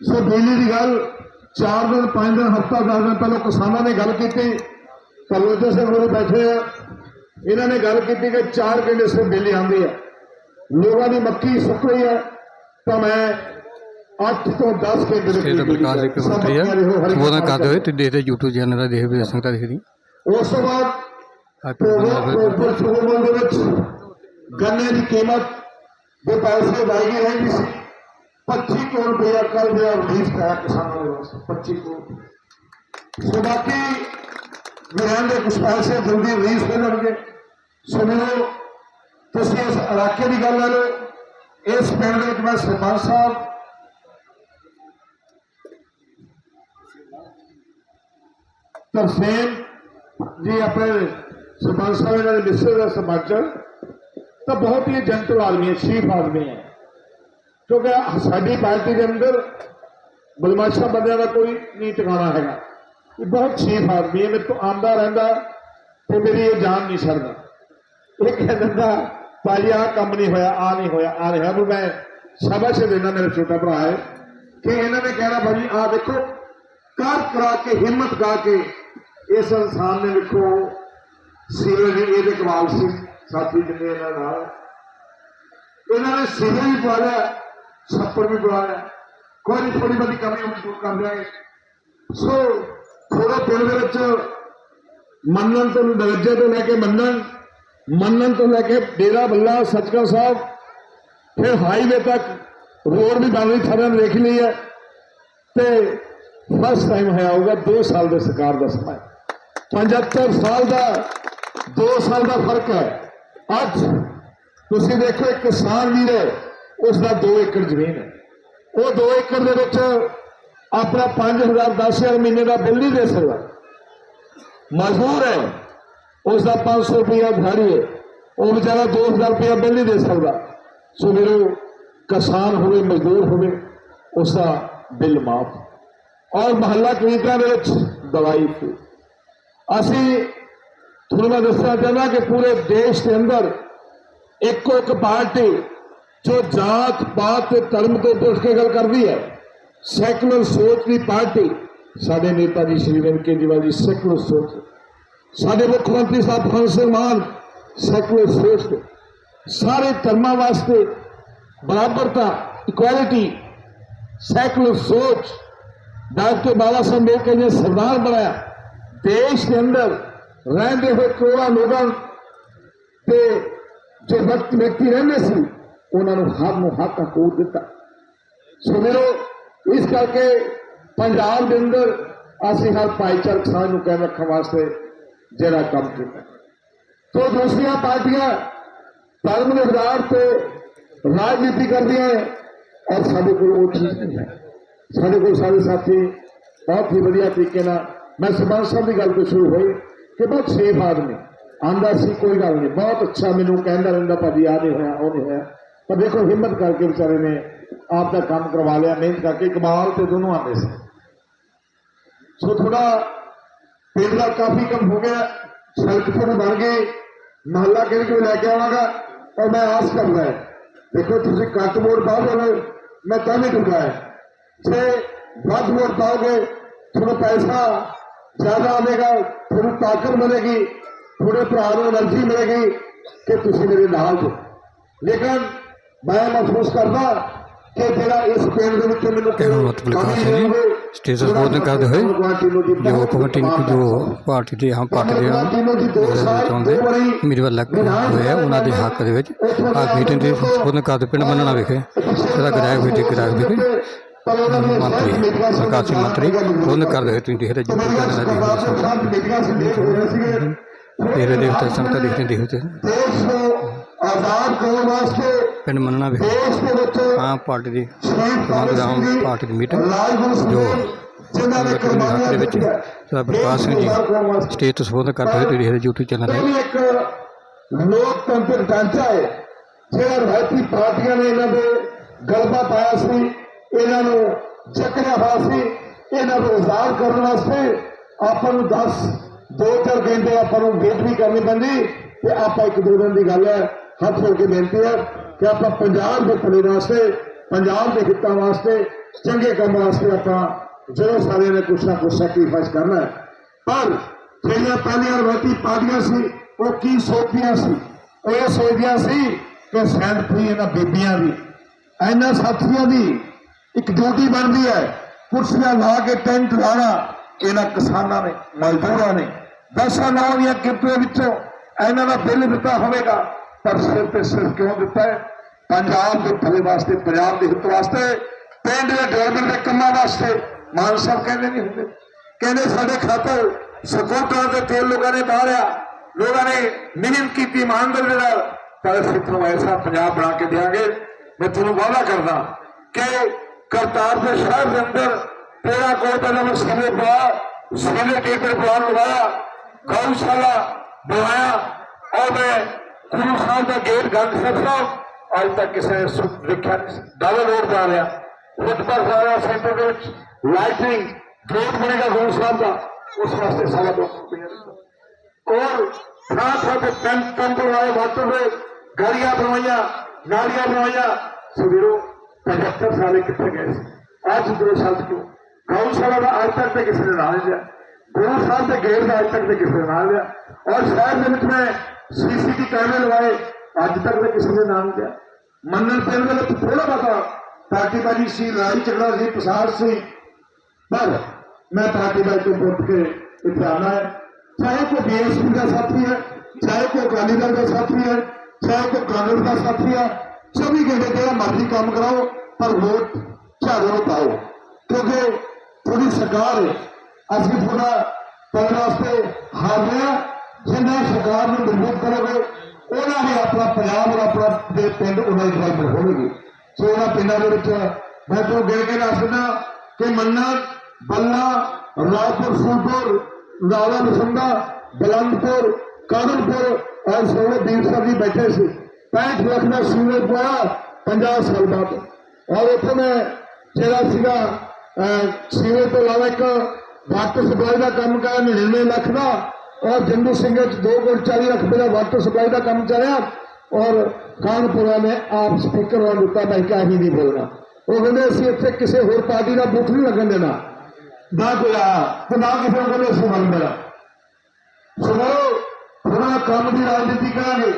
ਸੋ ਬਿਜਲੀ ਦੀ ਗੱਲ 4 ਦਿਨ 5 ਦਿਨ ਹਫਤਾ 10 ਦਿਨ ਪਹਿਲਾਂ ਕਿਸਾਨਾਂ ਨੇ ਗੱਲ ਕੀਤੀ। ਕਲੋਜਾ ਸਿੰਘ ਹੋਰੇ ਬੈਠੇ ਆ। ਇਹਨਾਂ ਨੇ ਗੱਲ ਕੀਤੀ ਕਿ 4 ਘੰਟੇ ਸੇ ਬਿਜਲੀ ਆਉਂਦੀ ਹੈ ਲੋਕਾਂ ਦੀ ਮੱਕੀ ਸੁੱਕ ਰਹੀ ਹੈ ਤਾਂ ਮੈਂ 8 ਤੋਂ 10 ਘੰਟੇ ਦੇ ਕਰੀਬ ਪ੍ਰਕਾਸ਼ ਸਿੰਘ ਸਭ ਮੰਤਰੀ ਹੈ ਮੱਕੀਆਂ ਦੇਖੋ, ਹਰੀ ਸੰਬੋਧਨ ਕਣਕ ਕਰਦੇ ਹੋਏ ਤੇ ਦੇਖਦੇ YouTube ਚੈਨਲ ਦਾ ਦੇਖ ਵੀ ਸੰਗਤਾਂ ਦੇਖਦੀ। ਉਸ ਤੋਂ ਬਾਅਦ ਪ੍ਰੋਗਰਾਮ ਦੇ ਵਿੱਚ ਗੰਨੇ ਦੀ ਕੀਮਤ ਦੇ ਪੈਸੇ ਵਾਈ ਰਹਿੰਦੀ ਸੀ 25 ਕਰੋੜ ਰੁਪਇਆ ਕੱਲ ਦੇ ਰਿਲੀਜ਼ ਕਰਾਇਆ ਕਿਸਾਨਾਂ ਦੇ ਵਾਸਤੇ 25 ਕਰੋੜ ਸੋ ਬਾਕੀ ਵਿਰਾਂ ਦੇ ਕੁਝ ਪੈਸੇ ਜਲਦੀ ਰਿਲੀਜ਼ ਹੋ ਜਾਣਗੇ ਸੋ ਮੈਨੂੰ ਤੁਸੀਂ ਇਸ ਇਲਾਕੇ ਦੀ ਗੱਲ ਲੈ ਲਓ ਇਸ ਪਿੰਡ ਦੇ ਵਿੱਚ ਮੈਂ ਸਰਪੰਚ ਸਾਹਿਬ ਤਰਸੇਮ ਜੀ ਆਪਣੇ ਸਰਪੰਚ ਸਾਹਿਬ ਇਹਨਾਂ ਦੇ ਮਿਸਰ ਦਾ ਸਰਪੰਚ ਤਾਂ ਬਹੁਤ ਹੀ ਜੈਂਟਲ ਆਦਮੀ ਹੈ ਸ਼ੀਫ ਆਦਮੀ ਹੈ। ਕਿਉਂਕਿ ਸਾਡੀ ਪਾਰਟੀ ਦੇ ਅੰਦਰ ਬਦਮਾਸ਼ਾਂ ਬੰਦਿਆਂ ਦਾ ਕੋਈ ਨਹੀਂ ਟਿਕਾਣਾ ਹੈਗਾ। ਇਹ ਬਹੁਤ ਸ਼ੀਫ ਆਦਮੀ ਹੈ, ਮੇਰੇ ਤੋਂ ਆਉਂਦਾ ਰਹਿੰਦਾ ਤੇ ਮੇਰੀ ਇਹ ਜਾਨ ਨਹੀਂ ਛੱਡਦਾ ਇਹ ਕਹਿ ਦਿੰਦਾ, ਭਾਜੀ, ਆਹ ਕੰਮ ਨਹੀਂ ਹੋਇਆ ਆ ਨਹੀਂ ਹੋਇਆ ਆ ਰਿਹਾ। ਨੂੰ ਮੈਂ ਸ਼ਾਬਾਸ਼ ਦੇਣਾ ਮੇਰੇ ਛੋਟਾ ਭਰਾ ਹੈ ਕਿ ਇਹਨਾਂ ਨੇ ਕਹਿਣਾ, ਭਾਜੀ ਆ ਦੇਖੋ, ਕਰ ਕਰਾ ਕੇ, ਹਿੰਮਤ ਗਾ ਕੇ ਇਸ ਇਨਸਾਨ ਨੇ ਵੇਖੋ, ਸੀਰਜ ਇਹਦੇ ਕਮਾਲ ਸੀ। ਸਾਥੀ ਜਿੰਨੇ ਇਹਨਾਂ ਨਾਲ, ਇਹਨਾਂ ਨੇ ਸੀਰਜ ਵੀ ਪਾ ਲਿਆ, ਛੱਪੜ ਵੀ ਪਾ ਲਿਆ। ਕੋਈ ਨਹੀਂ ਥੋੜੀ ਬਹੁਤੀ ਕਮੀ ਉਹ ਦੂਰ ਕਰ ਦਿਆਂਗੇ। ਸੋ ਥੋੜੇ ਪਿੰਡ ਦੇ ਵਿੱਚ ਮੰਨਣ ਤੋਂ ਦਰਜੇ ਤੋਂ ਲੈ ਕੇ ਮੰਨਣ ਮੰਨਣ ਤੋਂ ਲੈ ਕੇ ਡੇਰਾ ਬੱਲਾ ਸਚਕਾ ਸਾਹਿਬ, ਫਿਰ ਹਾਈਵੇ ਤੱਕ ਰੋਡ ਵੀ ਬਣ ਰਹੀ, ਸਾਰਿਆਂ ਨੇ ਦੇਖ ਲਈ ਹੈ। ਤੇ ਫਸਟ ਟਾਈਮ ਹੋਇਆ ਹੋਊਗਾ 2 ਸਾਲ ਦੇ ਸਰਕਾਰ ਦਾ ਸਮਾਂ ਹੈ। 75 ਸਾਲ ਦਾ 2 ਸਾਲ ਦਾ ਫ਼ਰਕ ਹੈ। ਅੱਜ ਤੁਸੀਂ ਦੇਖੋ ਇੱਕ ਕਿਸਾਨ ਵੀਰ ਹੈ ਉਸ ਦਾ 2 ਏਕੜ ਜ਼ਮੀਨ ਹੈ। ਉਹ 2 ਏਕੜ ਦੇ ਵਿੱਚ ਆਪਣਾ 5000 10000 ਮਹੀਨੇ ਦਾ ਬਿੱਲ ਨਹੀਂ ਦੇ ਸਕਦਾ। ਮਜ਼ਦੂਰ ਹੈ ਉਸ ਦਾ 500 ਰੁਪਇਆ ਦਿਹਾੜੀ ਹੈ। ਉਹ ਵਿਚਾਰਾ 2000 ਰੁਪਇਆ ਬਿੱਲ ਨਹੀਂ ਦੇ ਸਕਦਾ। ਸੋ ਮੇਰੇ ਕਿਸਾਨ ਹੋਵੇ, ਮਜ਼ਦੂਰ ਹੋਵੇ ਉਸ ਦਾ ਬਿੱਲ ਮਾਫ। ਔਰ ਮਹੱਲਾ ਕਲੀਨਿਕਾਂ ਦੇ ਵਿੱਚ ਦਵਾਈ ਅਸੀਂ ਤੁਹਾਨੂੰ ਮੈਂ ਦੱਸਣਾ ਚਾਹੁੰਦਾ ਕਿ ਪੂਰੇ ਦੇਸ਼ ਦੇ ਅੰਦਰ ਇੱਕੋ ਇੱਕ ਪਾਰਟੀ ਜੋ ਜਾਤ, ਪਾਤ ਤੇ ਧਰਮ ਤੋਂ ਉੱਠ ਕੇ ਗੱਲ ਕਰਦੀ ਹੈ, ਸੈਕੂਲਰ ਸੋਚ ਦੀ ਪਾਰਟੀ ਸਾਡੇ ਨੇਤਾ ਜੀ ਸ਼੍ਰੀ ਅਰਵਿੰਦ ਕੇਜਰੀਵਾਲ ਜੀ, ਸੈਕੂਲਰ ਸੋਚ। ਸਾਡੇ ਮੁੱਖ ਮੰਤਰੀ ਸਾਹਿਬ ਭਗਵੰਤ ਸਿੰਘ ਮਾਨ, ਸੈਕੂਲਰ ਸੋਚ ਦੇ ਸਾਰੇ ਧਰਮਾਂ ਵਾਸਤੇ ਬਰਾਬਰਤਾ ਇਕੁਐਲਿਟੀ ਸੈਕੂਲਰ ਸੋਚ। ਡਾਕਟਰ ਬਾਬਾ ਸਾਹਿਬ ਅੰਬੇਡਕਰ ਨੇ ਸੰਵਿਧਾਨ ਬਣਾਇਆ। ਦੇਸ਼ ਦੇ ਅੰਦਰ ਰਹਿੰਦੇ ਹੋਏ ਕਰੋੜਾਂ ਲੋਕਾਂ ਤੇ ਜੋ ਵਕਤ ਵਿਅਕਤੀ ਰਹਿੰਦੇ ਸੀ, ਉਹਨਾਂ ਨੂੰ ਹਰ ਨੂੰ ਹੱਥ ਹਕੂਕ ਦਿੱਤਾ। ਸੋ ਮੇਰੋ ਇਸ ਕਰਕੇ ਪੰਜਾਬ ਦੇ ਅੰਦਰ ਅਸੀਂ ਹਰ ਭਾਈਚਾਰਕ ਸਾਂਝ ਨੂੰ ਕਾਇਮ ਰੱਖਣ ਵਾਸਤੇ ਜਿਹੜਾ ਕੰਮ ਕੀਤਾ। ਤੋ ਦੂਸਰੀਆਂ ਪਾਰਟੀਆਂ ਧਰਮ ਦੇ ਆਧਾਰ ਤੇ ਰਾਜਨੀਤੀ ਕਰਦੀਆਂ ਹੈ ਔਰ ਸਾਡੇ ਕੋਲ ਉਹ ਚੀਜ਼ ਨਹੀਂ ਹੈ। ਸਾਡੇ ਕੋਲ ਸਾਰੇ ਸਾਥੀ ਬਹੁਤ ਹੀ ਵਧੀਆ ਤਰੀਕੇ ਨਾਲ ਮੈਂ ਸਰਪੰਚ ਸਾਹਿਬ ਦੀ ਗੱਲ ਤੋਂ ਸ਼ੁਰੂ ਹੋਈ। ਕਿ ਬਹੁਤ ਸੇਫ ਆਦਮੀ ਆਂਦਾ ਸੀ, ਕੋਈ ਗੱਲ ਨਹੀਂ। ਬਹੁਤ ਅੱਛਾ ਮੈਨੂੰ ਕਹਿੰਦਾ ਰਹਿੰਦਾ ਭਾਜੀ ਆ ਨਹੀਂ ਹੋਇਆ, ਉਹ ਨਹੀਂ ਹੋਇਆ। ਪਰ ਦੇਖੋ, ਹਿੰਮਤ ਕਰਕੇ ਵਿਚਾਰੇ ਨੇ ਆਪ ਦਾ ਕੰਮ ਕਰਵਾ ਲਿਆ, ਮਿਹਨਤ ਕਰਕੇ ਕਮਾਲ ਤੇ ਦੋਨੋਂ ਆਉਂਦੇ ਸੀ। ਸੋ ਥੋੜਾ ਪਿੰਡ ਦਾ ਕਾਫੀ ਕੰਮ ਹੋ ਗਿਆ, ਸੜਕ ਫਿਰ ਬਣ ਗਈ ਮਹੱਲਾ ਕਿਹੜੇ ਕੋਈ ਲੈ ਕੇ ਆਵਾਂਗਾ ਔਰ ਮੈਂ ਆਸ ਕਰਦਾ ਹੈ। ਦੇਖੋ, ਤੁਸੀਂ ਕੱਟ ਵੋਟ ਪਾਓਗੇ ਮੈਂ ਤਾਂ ਵੀ ਦੂੰਗਾ ਹੈ। ਜੇ ਵੱਧ ਵੋਟ ਪਾਓਗੇ ਤੁਹਾਨੂੰ ਪੈਸਾ ਜ਼ਿਆਦਾ ਆਵੇਗਾ ਤੁਹਾਨੂੰ ਤਾਕਤ ਮਿਲੇਗੀ ਥੋੜੇ ਭਰਾ ਨੂੰ એનર્ਜੀ ਮਿਲੇਗੀ ਕਿ ਤੁਸੀਂ ਮੇਰੇ ਨਾਲ ਹੋ। ਲੇਕਿਨ ਮੈਂ ਮਹਿਸੂਸ ਕਰਦਾ ਕਿ ਜਿਹੜਾ ਇਸ ਪਿੰਡ ਦੇ ਵਿੱਚ ਮੈਨੂੰ मतलब लिखा था जी स्टेज संबोधन करते हुए जो कमेटी जो पार्टी ਦੇ ਆਮ ਪਾਰਟੀ ਦੇ ਚਾਹੁੰਦੇ ਉਮੀਦਵਾਰ ਲੱਗ ਹੋਏ ਆ ਉਹਨਾਂ ਦੇ ਹੱਕ ਦੇ ਵਿੱਚ। ਆ ਮੀਟਿੰਗ ਦੇ ਸੰਬੋਧਨ ਕਰਦੇ ਪਿੰਡ ਮੰਨਣਾ ਵਿਖੇ? ਸਦਾ ਗ੍ਰਾਹਕ ਵਿਖੇ ਗ੍ਰਾਹਕ ਵਿਖੇ ਮੰਤਰੀ ਪ੍ਰਕਾਸ਼ ਸਿੰਘ ਮੰਤਰੀ ਉਹਨ ਕਰਦੇ ਹੋਏ ਤੁਸੀਂ, ਦੇਖ ਰਹੇ ਜੀ ਗੱਲ ਹੈ ਤੇਰੇ ਦੇਵਤਾ ਸੰਗਤਾਂ ਦੇਖਦੇ ਦੇਖਦੇ ਦੇਸ਼ ਨੂੰ ਆਜ਼ਾਦ ਕਰਨ ਵਾਸਤੇ ਪਿੰਡ ਮੰਨਣਾ ਵਿਖੇ ਦੇਸ਼ ਦੇ ਵਿੱਚ ਆਮ ਪਾਰਟੀ ਦੀ ਸ਼ਹੀਦ ਪ੍ਰਬੰਧ ਆਮ ਸਿੰਘ ਪਾਰਟੀ ਦੀ ਮੀਟਿੰਗ ਰਾਜਗੁਰੂ ਸਿੰਘ ਜੋ ਜਿਨ੍ਹਾਂ ਨੇ ਦੇ ਕੁਰਬਾਨੀਆਂ ਹੱਕ ਦੇ ਵਿੱਚ ਦਿੱਤੀਆਂ ਸਰਦਾਰ ਪ੍ਰਕਾਸ਼ ਸਿੰਘ ਜੀ ਸਟੇਜ ਤੋਂ ਸੰਬੋਧਨ ਕਰਦੇ ਹੋਏ ਤੁਸੀਂ ਦੇਖ ਰਹੇ YouTube ਚੈਨਲ ਇਹ ਤੇ। ਵੀ ਇੱਕ ਲੋਕਤੰਤਰ ਢਾਂਚਾ ਹੈ, ਜਿਹੜਾ ਰਵਾਇਤੀ ਪਾਰਟੀਆਂ ਨੇ ਇਹਨਾਂ ਦੇ ਗਲਬਾ ਪਾਇਆ ਸੀ। ਇਹਨਾਂ ਨੂੰ ਚੱਕਰਿਆ ਹੋਇਆ ਸੀ, ਇਹਨਾਂ ਨੂੰ ਆਜ਼ਾਦ ਕਰਨ ਵਾਸਤੇ। ਆਪਾਂ ਨੂੰ 10 ਦੋ ਚਾਰ ਘੰਟੇ ਆਪਾਂ ਨੂੰ ਵੇਟ ਵੀ ਕਰਨੀ ਪੈਂਦੀ, ਤੇ ਆਪਾਂ ਇੱਕ ਦੋ ਦਿਨ ਦੀ ਗੱਲ ਹੈ, ਹੱਥ ਹੋ ਕੇ ਬੇਨਤੀ ਹੈ ਕਿ ਆਪਾਂ ਪੰਜਾਬ ਦੇ ਭਲੇ ਵਾਸਤੇ, ਪੰਜਾਬ ਦੇ ਹਿੱਤਾਂ ਵਾਸਤੇ, ਚੰਗੇ ਕੰਮ ਵਾਸਤੇ ਆਪਾਂ ਜਿਹੜੇ ਸਾਰਿਆਂ ਨੇ ਕੁਛ ਨਾ ਕੁਛ ਸੈਕਰੀਫਾਈਸ ਕਰਨਾ ਹੈ। ਪਰ ਜਿਹੜੀਆਂ ਪਹਿਲੀਆਂ ਰਵਾਇਤੀ ਪਾਰਟੀਆਂ ਸੀ, ਉਹ ਕੀ ਸੋਚਦੀਆਂ ਸੀ? ਉਹ ਇਹ ਸੋਚਦੀਆਂ ਸੀ ਕਿ ਸੈਂਡ ਫਰੀ ਇਹਨਾਂ ਬੇਬੀਆਂ ਦੀ, ਇਹਨਾਂ ਸਾਥੀਆਂ ਦੀ ਇੱਕ ਡਿਊਟੀ ਬਣਦੀ ਹੈ। ਕੁਰਸੀਆਂ ਲਾ ਕੇ ਟੈਂਟ ਲਾਣਾ ਇਹਨਾਂ ਕਿਸਾਨਾਂ ਨੇ, ਮਜ਼ਦੂਰਾਂ ਨੇ। ਦਸਾਂ ਲਾਉਣ ਦੀਆਂ ਕਿਰਤਾਂ ਵਿੱਚੋਂ ਇਹਨਾਂ ਦਾ ਬਿੱਲ ਦਿੱਤਾ ਹੋਵੇਗਾ, ਪਰ ਸਿਰ ਤੇ ਸਿਰ ਕਿਉਂ ਦਿੱਤਾ ਹੈ? ਪੰਜਾਬ ਦੇ ਭਲੇ ਵਾਸਤੇ, ਪੰਜਾਬ ਦੇ ਹਿੱਤ ਵਾਸਤੇ, ਪਿੰਡ ਦੇ ਡਿਵੈਲਪਮੈਂਟ ਦੇ ਕੰਮਾਂ ਵਾਸਤੇ, ਮਾਨ ਸਾਹਿਬ ਕਹਿੰਦੇ ਨਹੀਂ ਹੁੰਦੇ। ਕਹਿੰਦੇ ਸਾਡੇ ਖਾਤਰ ਸਕੂਟਰਾਂ ਤੇ ਤੇਲ ਲੋਕਾਂ ਨੇ ਬਾਹਰਿਆ ਲੋਕਾਂ ਨੇ ਮਿਹਨਤ ਕੀਤੀ ਇਮਾਨਦਾਰੀ ਨਾਲ, ਪਰ ਅਸੀਂ ਤੁਹਾਨੂੰ ਐਸਾ ਪੰਜਾਬ ਬਣਾ ਕੇ ਦਿਆਂਗੇ। ਮੈਂ ਤੁਹਾਨੂੰ ਵਾਅਦਾ ਕਰਦਾ ਕਿ ਕਰਤਾਰਪੁਰ ਸਾਹਿਬ ਦੇ ਅੰਦਰ ਤੇਰਾ ਕੋਲ ਪਹਿਲਾਂ ਮੈਂ ਸਿਰੇ ਪਾ ਸਿਰੇ ਟੇਕਰ ਪਲਾਨ ਲਗਾਇਆ ਗਊਸ਼ਾਲਾ ਬਣਾਇਆ ਔਰ ਮੈਂ ਗੁਰੂ ਸਾਹਿਬ ਦਾ ਗੇਟ ਗੰਗ ਸਾਹਿਬ ਅੱਜ ਤੱਕ ਕਿਸੇ ਸੁਖ ਦੇਖਿਆ ਡਬਲ ਰੋਡ ਜਾ ਰਿਹਾ। ਫੁੱਟਪਾਥ ਜਾ ਰਿਹਾ ਸੈਂਟਰ ਦੇ ਵਿੱਚ। ਲਾਈਟਿੰਗ ਗੇਟ ਬਣੇਗਾ ਗੁਰੂ ਸਾਹਿਬ ਦਾ। ਉਸ ਵਾਸਤੇ ਸਾਰਾ ਦੋ ਔਰ ਥਾਂ ਥਾਂ ਤੇ ਪੰਪ ਪੰਪ ਵਾਲੇ ਵਾਟਰਵੇ ਗਲੀਆਂ ਬਣਵਾਈਆਂ, ਨਾਲੀਆਂ ਬਣਵਾਈਆਂ। ਸਵੇਰੋਂ 75 ਸਾਲੇ ਕਿੱਥੇ ਗਏ ਸੀ ਅੱਜ ਦੋ ਸਾਲ ਤੋਂ ਗਊਸ਼ਾਲਾ ਦਾ ਅੱਜ ਤੱਕ ਤੇ ਕਿਸੇ ਨੇ ਨਾਂ ਨਹੀਂ ਲਿਆ ਗੁਰੂ ਸਾਹਿਬ ਦੇ ਗੇਟ ਦਾ ਅੱਜ ਤੱਕ ਤੇ ਕਿਸੇ ਨੇ ਨਾਂ ਨਹੀਂ ਲਿਆ ਔਰ ਸ਼ਹਿਰ ਦੇ ਵਿੱਚ ਮੈਂ ਸੀਸੀਟੀ ਕੈਮਰੇ ਲਵਾਏ ਅੱਜ ਤੱਕ ਤੇ ਕਿਸੇ ਨੇ ਨਾਂ ਨਹੀਂ ਲਿਆ ਮੰਨਣ ਪਿੰਡ ਦੇ ਵਿੱਚ ਥੋੜਾ ਬਹੁਤਾ ਪਾਰਟੀ ਬਾਜੀ ਸੀ ਲੜਾਈ ਝਗੜਾ ਸੀ ਪਸਾਰ ਸੀ ਪਰ ਮੈਂ ਪਾਰਟੀ ਦਾ ਤੋਂ ਪੁੱਟ ਕੇ ਇੱਥੇ ਆਉਣਾ ਹੈ ਚਾਹੇ ਕੋਈ ਬੀਐਸਪੀ ਦਾ ਸਾਥੀ ਹੈ ਚਾਹੇ ਕੋਈ ਅਕਾਲੀ ਦਲ ਦਾ ਸਾਥੀ ਹੈ ਚਾਹੇ ਕੋਈ ਕਾਂਗਰਸ ਦਾ ਸਾਥੀ ਹੈ 24 ਘੰਟੇ ਜਿਹੜਾ ਮਰਜ਼ੀ ਕੰਮ ਕਰਾਓ, ਪਰ ਵੋਟ ਝਾੜੂ ਪਾਓ। ਕਿਉਂਕਿ ਤੁਹਾਡੀ ਸਰਕਾਰ ਅਸੀਂ ਤੁਹਾਡਾ ਪੈਣ ਵਾਸਤੇ ਹਾਰ ਹਾਂ ਜਿੰਨਾ ਸਰਕਾਰ ਨੂੰ ਮਜ਼ਬੂਤ ਕਰੋਗੇ, ਉਹਨਾਂ ਹੀ ਆਪਣਾ ਪੰਜਾਬ ਔਰ ਆਪਣਾ ਦੇ ਪਿੰਡ ਉਹਨਾਂ ਦੀ ਡਿਵੈਲਪਮੈਂਟ ਹੋਵੇਗੀ। ਸੋ ਉਹਨਾਂ ਪਿੰਡਾਂ ਦੇ ਵਿੱਚ ਮੈਂ ਤੁਹਾਨੂੰ ਗਿਣ ਕੇ ਦੱਸਦਾ ਕਿ ਮੰਨਾ, ਬੱਲਾ ਰਾਜਪੁਰ ਫੂਲਪੁਰ ਰਾਵਾ ਨਸੰਦਾ ਬਲੰਦਪੁਰ ਕਾਦਰਪੁਰ, ਔਰ ਸੋਹਣੇ ਵੀਰ ਸਾਹਿਬ ਜੀ ਬੈਠੇ ਸੀ। 65 ਲੱਖ ਦਾ ਸੂਰਜ ਪਾਇਆ 50 ਸਾਲ ਬਾਅਦ। ਔਰ ਉੱਥੇ ਮੈਂ ਜਿਹੜਾ ਸੀਗਾ ਅਹ, ਤੋਂ ਇਲਾਵਾ ਇੱਕ ਵਾਟਰ ਸਪਲਾਈ ਦਾ ਕੰਮ ਕਰਿਆ 99 ਲੱਖ ਦਾ। ਔਰ ਜੰਦੂ ਸਿੰਘ ਚ 2 ਕਰੋੜ 40 ਲੱਖ ਦਾ ਵਾਟਰ ਸਪਲਾਈ ਦਾ ਕੰਮ ਚੱਲਿਆ। ਔਰ ਕਾਨਪੁਰਾ ਨੇ ਆਪ ਸਪੀਕਰ ਵਾਲ ਦਿੱਤਾ ਮੈਂ ਕਿਹਾ ਹੀ ਨਹੀਂ ਬੋਲਣਾ। ਉਹ ਕਹਿੰਦੇ ਅਸੀਂ ਇੱਥੇ ਕਿਸੇ ਹੋਰ ਪਾਰਟੀ ਦਾ ਬੂਥ ਨਹੀਂ ਲੱਗਣ ਦੇਣਾ। ਨਾ ਕੋਈ ਆ ਤੇ ਨਾ ਕਿਸੇ ਨੂੰ ਕਹਿੰਦੇ ਅਸੀਂ ਮੰਨ ਦੇਣਾ। ਸੁਣੋ ਥੋੜਾ ਕੰਮ ਦੀ ਰਾਜਨੀਤੀ ਕਰਾਂਗੇ।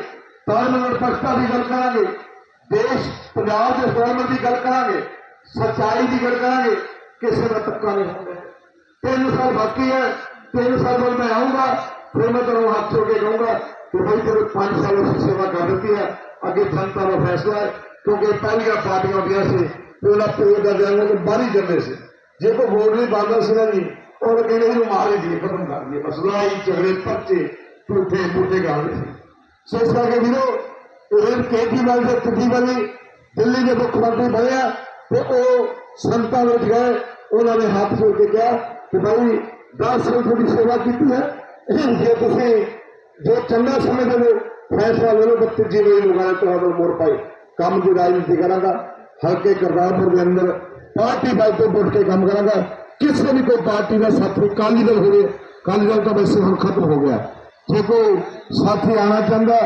ਪਾਰਲੀਮੈਂਟ ਪੱਖਤਾ ਦੀ ਗੱਲ ਕਰਾਂਗੇ। ਦੇਸ਼ ਪੰਜਾਬ ਦੇ ਸੋਮਰ ਦੀ ਗੱਲ ਕਰਾਂਗੇ। ਸੱਚਾਈ ਦੀ ਗੱਲ ਕਰਾਂਗੇ। ਕਿਸੇ ਦਾ ਤੱਕਾ ਨਹੀਂ ਹੁੰਦਾ। ਤਿੰਨ ਸਾਲ ਬਾਕੀ ਹੈ। ਤਿੰਨ ਸਾਲ ਬਾਅਦ ਮੈਂ ਆਉਂਗਾ ਫਿਰ ਮੈਂ ਤੁਹਾਨੂੰ ਹੱਥ ਜੋੜ ਕੇ ਕਹੂੰਗਾ ਕਿ ਭਾਈ ਤੇਰੇ ਪੰਜ ਸਾਲ ਅਸੀਂ ਸੇਵਾ ਕਰ ਦਿੱਤੀ ਹੈ। ਅੱਗੇ ਜਨਤਾ ਦਾ ਫੈਸਲਾ ਹੈ। ਕਿਉਂਕਿ ਪਹਿਲੀਆਂ ਪਾਰਟੀਆਂ ਹੁੰਦੀਆਂ ਸੀ। ਤੇ ਉਹਨਾਂ ਪੇੜ ਦਾ ਦਿਆਂ ਨੂੰ ਬਾਹਰ ਹੀ ਜਾਂਦੇ ਸੀ। ਜੇ ਕੋਈ ਵੋਟ ਨਹੀਂ ਪਾਉਂਦਾ ਸੀ ਨਾ ਜੀ ਉਹ ਕਹਿੰਦੇ ਇਹਨੂੰ ਮਾਰ ਜੀ ਖਤਮ ਕਰ ਦਈਏ ਬਸ ਲੜਾਈ, ਝਗੜੇ, ਪਰਚੇ, ਝੂਠੇ ਮੂਠੇ ਗਾਉਂਦੇ ਸੀ। ਸੋ ਇਸ ਕਰਕੇ ਵੀਰੋ, ਇਹ ਕੇਜਰੀਵਾਲ ਦੇ ਕੁੱਤੀ ਦਿੱਲੀ ਦੇ ਮੁੱਖ ਮੰਤਰੀ ਬਣਿਆ ਤੇ ਉਹ ਸੰਤਾਂ ਵਿੱਚ ਗਏ, ਉਹਨਾਂ ਨੇ ਹੱਥ ਜੋੜ ਕੇ ਕਿਹਾ ਕਿ ਭਾਈ 10 ਸਾਲ ਤੁਹਾਡੀ ਸੇਵਾ ਕੀਤੀ ਹੈ। ਜੇ ਤੁਸੀਂ ਜੋ ਚੰਗਾ ਸਮਝਦੇ ਹੋ, ਫੈਸਲਾ ਲੈ ਲਓ, ਬੱਤੀ ਜੀ ਮੇਰੀ ਲਗਾਏ ਤੁਹਾਨੂੰ ਮੋੜ ਪਾਈ। ਕੰਮ ਦੀ ਰਾਜਨੀਤੀ ਕਰਾਂਗਾ, ਹਲਕੇ ਕਰਤਾਰਪੁਰ ਦੇ ਅੰਦਰ ਪਾਰਟੀ ਬਾਈ ਤੋਂ ਪੁੱਟ ਕੇ ਕੰਮ ਕਰਾਂਗਾ। ਕਿਸੇ ਵੀ ਕੋਈ ਪਾਰਟੀ ਦਾ ਸਾਥੀ ਕਾਲੀ ਦਲ ਹੋਵੇ, ਅਕਾਲੀ ਦਲ ਤਾਂ ਵੈਸੇ ਹੁਣ ਖਤਮ ਹੋ ਗਿਆ। ਜੇ ਕੋਈ ਸਾਥੀ ਆਣਾ ਚਾਹੁੰਦਾ,